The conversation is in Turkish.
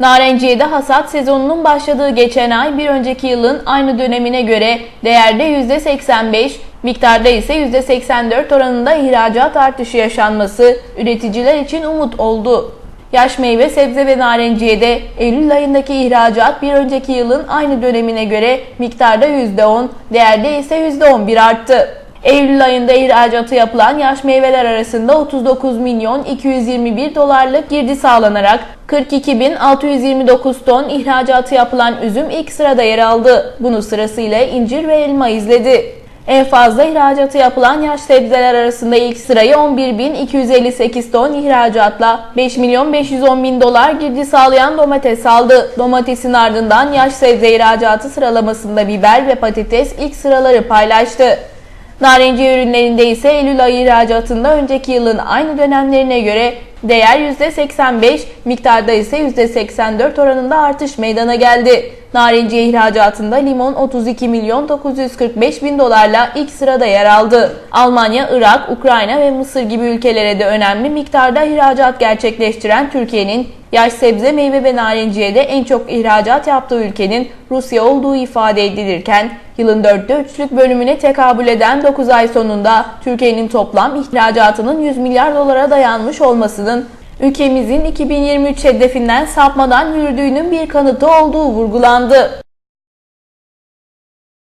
Narenciye'de hasat sezonunun başladığı geçen ay bir önceki yılın aynı dönemine göre değerde %85, miktarda ise %84 oranında ihracat artışı yaşanması üreticiler için umut oldu. Yaş meyve, sebze ve narenciyede Eylül ayındaki ihracat bir önceki yılın aynı dönemine göre miktarda %10, değerde ise %11 arttı. Eylül ayında ihracatı yapılan yaş meyveler arasında 39 milyon 221 dolarlık girdi sağlanarak 42.629 ton ihracatı yapılan üzüm ilk sırada yer aldı. Bunu sırasıyla incir ve elma izledi. En fazla ihracatı yapılan yaş sebzeler arasında ilk sırayı 11.258 ton ihracatla 5 milyon 510 bin dolar girdi sağlayan domates aldı. Domatesin ardından yaş sebze ihracatı sıralamasında biber ve patates ilk sıraları paylaştı. Narenciye ürünlerinde ise Eylül ayı ihracatında önceki yılın aynı dönemlerine göre değer %85, miktarda ise %84 oranında artış meydana geldi. Narenciye ihracatında limon 32 milyon 945 bin dolarla ilk sırada yer aldı. Almanya, Irak, Ukrayna ve Mısır gibi ülkelere de önemli miktarda ihracat gerçekleştiren Türkiye'nin yaş sebze, meyve ve narenciyede en çok ihracat yaptığı ülkenin Rusya olduğu ifade edilirken yılın dörtte üçlük bölümüne tekabül eden 9 ay sonunda Türkiye'nin toplam ihracatının 100 milyar dolara dayanmış olmasının ülkemizin 2023 hedefinden sapmadan yürüdüğünün bir kanıtı olduğu vurgulandı.